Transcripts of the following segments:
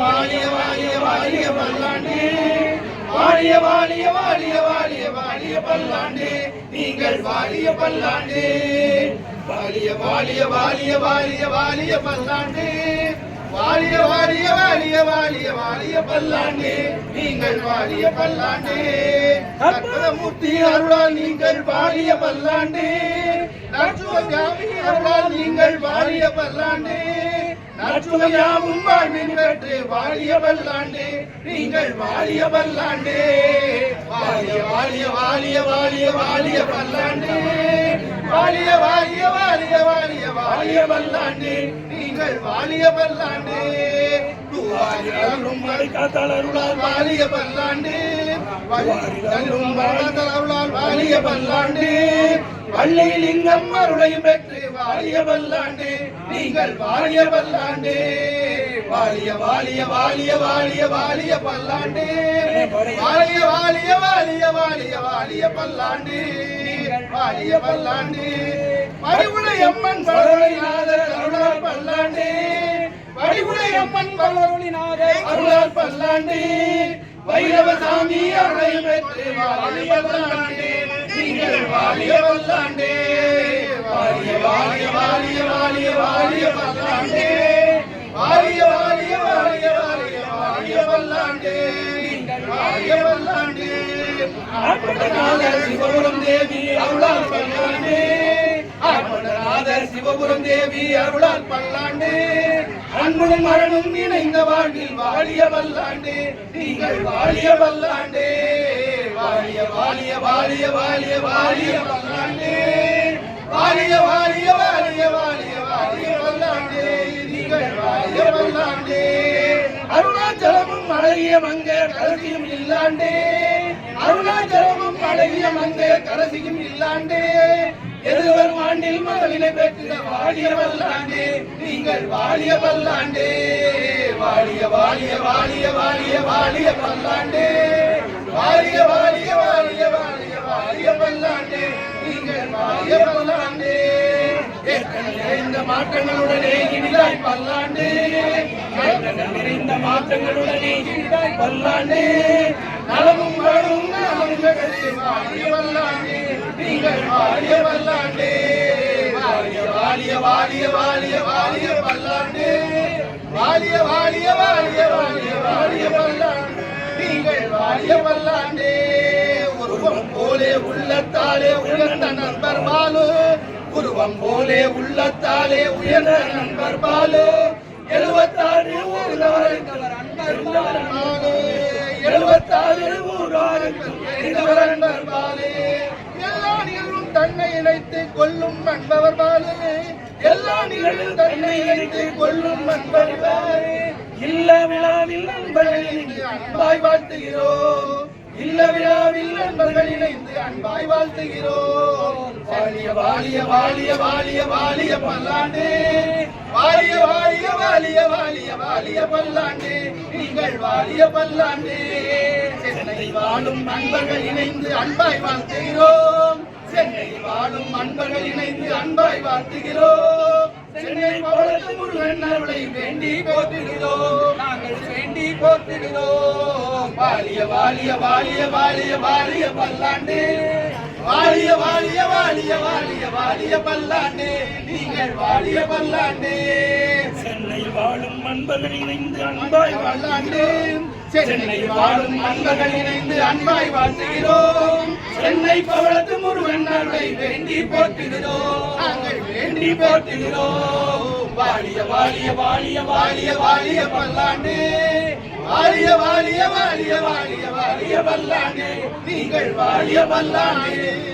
வாழிய வாழிய வாழிய பல்லாண்டு வாழிய வாழிய வாழிய வாழிய வாழிய பல்லாண்டு நீங்கள் வாழிய பல்லாண்டு வாழிய வாழிய வாழிய வாழிய வாழிய பல்லாண்டு வாழிய வாழிய வாழிய வாழிய வாழிய பல்லாண்டு நீங்கள் வாழிய பல்லாண்டு அற்புதமூர்த்தி அருளால் நீங்கள் வாழிய பல்லாண்டு நட்சுவ தியாமி அருளால் நீங்கள் வாழிய பல்லாண்டு நச்சுவயாவும் வாழ்வின் பெற்று வாழிய பல்லாண்டு நீங்கள் வாழிய பல்லாண்டு வாழிய வாழிய வாழிய வாழிய வாழிய பல்லாண்டு வாழிய வாழிய வாழிய வாழிய வாழிய பல்லாண்டு நீங்கள் வாழிய பல்லாண்டு வாழிய பல்லாண்டு வாழிய பல்லாண்டு வள்ளி லிங்கம் அருளையும் பெற்று வாழிய பல்லாண்டு நீங்கள் வாழிய பல்லாண்டு வாழிய வாழிய வாழிய வாழிய வாழிய பல்லாண்டு வாழிய வாழிய வாழிய வாழிய வாழிய பல்லாண்டு வாழிய பல்லாண்டு மடிவுளை பலவழிநாதர் அருளால் பல்லாண்டு. வடிவுளை பலவழிநாதர் அருளால் பல்லாண்டு. வைரவசாமி அருளை பெற்று வாழிய பல்லாண்டு. நீங்கள் வாழிய பல்லாண்டு. வாழிய வாழிய வாழிய வாழிய வாழிய பல்லாண்டு. வாழிய வாழிய வாழிய வாழிய வாழிய பல்லாண்டு. வாழிய பல்லாண்டு. சிவபுரம் தேவி அருளால் பல்லாண்டு. ஆட்பட்டநாதர் சிவபுரம் தேவி அருளால் பல்லாண்டு. அன்புடன் மரணும் இணைந்த வாழ்வில் வாழிய பல்லாண்டு நீங்கள் வாழிய பல்லாண்டு வாழிய வாழிய வாழிய வாழிய வாழிய பல்லாண்டு வாழிய வாழிய வாழிய வாழிய வாழிய பல்லாண்டு நீங்கள் வாழிய பல்லாண்டு அருணாச்சலமும் அழகிய மங்க கரசியும் இல்லாண்டே. அருணாச்சலமும் அழகிய மங்க கரசியும் இல்லாண்டே. எதிர்வரும் ஆண்டில் மகளிரை பெற்ற வாழிய வல்லாண்டே நீங்கள் வாழிய வல்லாண்டே வாழிய வாழிய வாழிய வாழிய வாழிய பல்லாண்டே வாழிய வாழிய வாழிய வாழிய வாழிய பல்லாண்டே நீங்கள் வாழிய பல்லாண்டே நிறைந்த மாற்றங்களுடனே இனிதாய் பல்லாண்டே நிறைந்த மாற்றங்களுடனே இனிதாய் பல்லாண்டே நலமும் வளமும் நலமும் வாழிய வல்லாண்டே. நீங்கள் வாழிய வல்ல வாழிய வாழிய வாழிய பல்லாண்டு. வாழிய வாழிய வாழிய வாழிய வாழிய பல்லாண்டு. நீங்கள் வாழிய பல்லாண்டு. உருவம் போலே உள்ளத்தாலே உயர்ந்த நண்பர் பாலு. உருவம் போலே உள்ளத்தாலே உயர்ந்த நண்பர் பாலு. எழுபத்தாறு எழுபத்தாறு எல்லா நிகழ்வும் தன்னை இணைத்து கொள்ளும் நண்பவர் பாலே. எல்லா நிகழ்வில் தன்னை இணைத்து கொள்ளும் அன்பர் இல்ல விழாவில் நண்பர்கள் இணைந்து அன்பாய் வாழ்த்துகிறோம். இல்ல விழாவில் நண்பர்கள் இணைந்து அன்பாய் வாழ்த்துகிறோம். வாழிய வாழிய வாழிய வாழிய வாழிய பல்லாண்டு. வாழிய வாழிய வாழிய வாழிய வாழிய பல்லாண்டு. நீங்கள் வாழிய பல்லாண்டு. சென்னை வாழும் நண்பர்கள் இணைந்து அன்பாய் வாழ்த்துகிறோம். சென்னை வாழும் அன்பர்கள் இணைந்து அன்பாய் வாழ்த்துகிறோம். சென்னை பவளத்து முருகன் அருளை வேண்டி போற்றுகிறோம். நாங்கள் வேண்டி போற்றுகிறோம். வாலிய வாலிய வாலிய வாலிய வாலிய பல்லாண்டு. வாலிய வாலிய வாலிய வாழிய பல்லாண்டு நீங்கள் வாழிய பல்லாண்டு. சென்னை வாழும் அன்பர்கள் இணைந்து அன்பாய் பல்லாண்டு சென்னை வாழும் அன்பர்கள் இணைந்து அன்பாய் வாழ்த்துகிறோம். சென்னை பவளத்து முருகன் அருளை வேண்டி போற்றுகிறோம். நாங்கள் வேண்டி போற்றுகிறோம். வாழிய வாழிய வாழிய வாழிய வாழிய பல்லாண்டு. வாழிய வாழிய வாழிய வாழிய வாழிய பல்லாண்டு. நீங்கள் வாழிய பல்லாண்டு.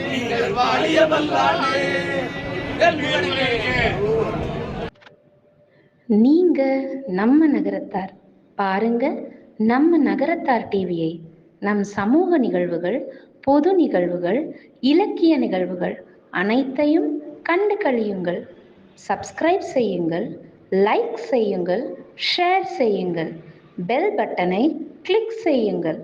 நீங்க நம்ம நகரத்தார். பாருங்க நம்ம நகரத்தார் டிவியை. நம் சமூக நிகழ்வுகள் பொது நிகழ்வுகள் இலக்கிய நிகழ்வுகள் அனைத்தையும் கண்டு கழியுங்கள். சப்ஸ்கிரைப் செய்யுங்கள் லைக் செய்யுங்கள் ஷேர் செய்யுங்கள். பெல் பட்டனை கிளிக் செய்யுங்கள்.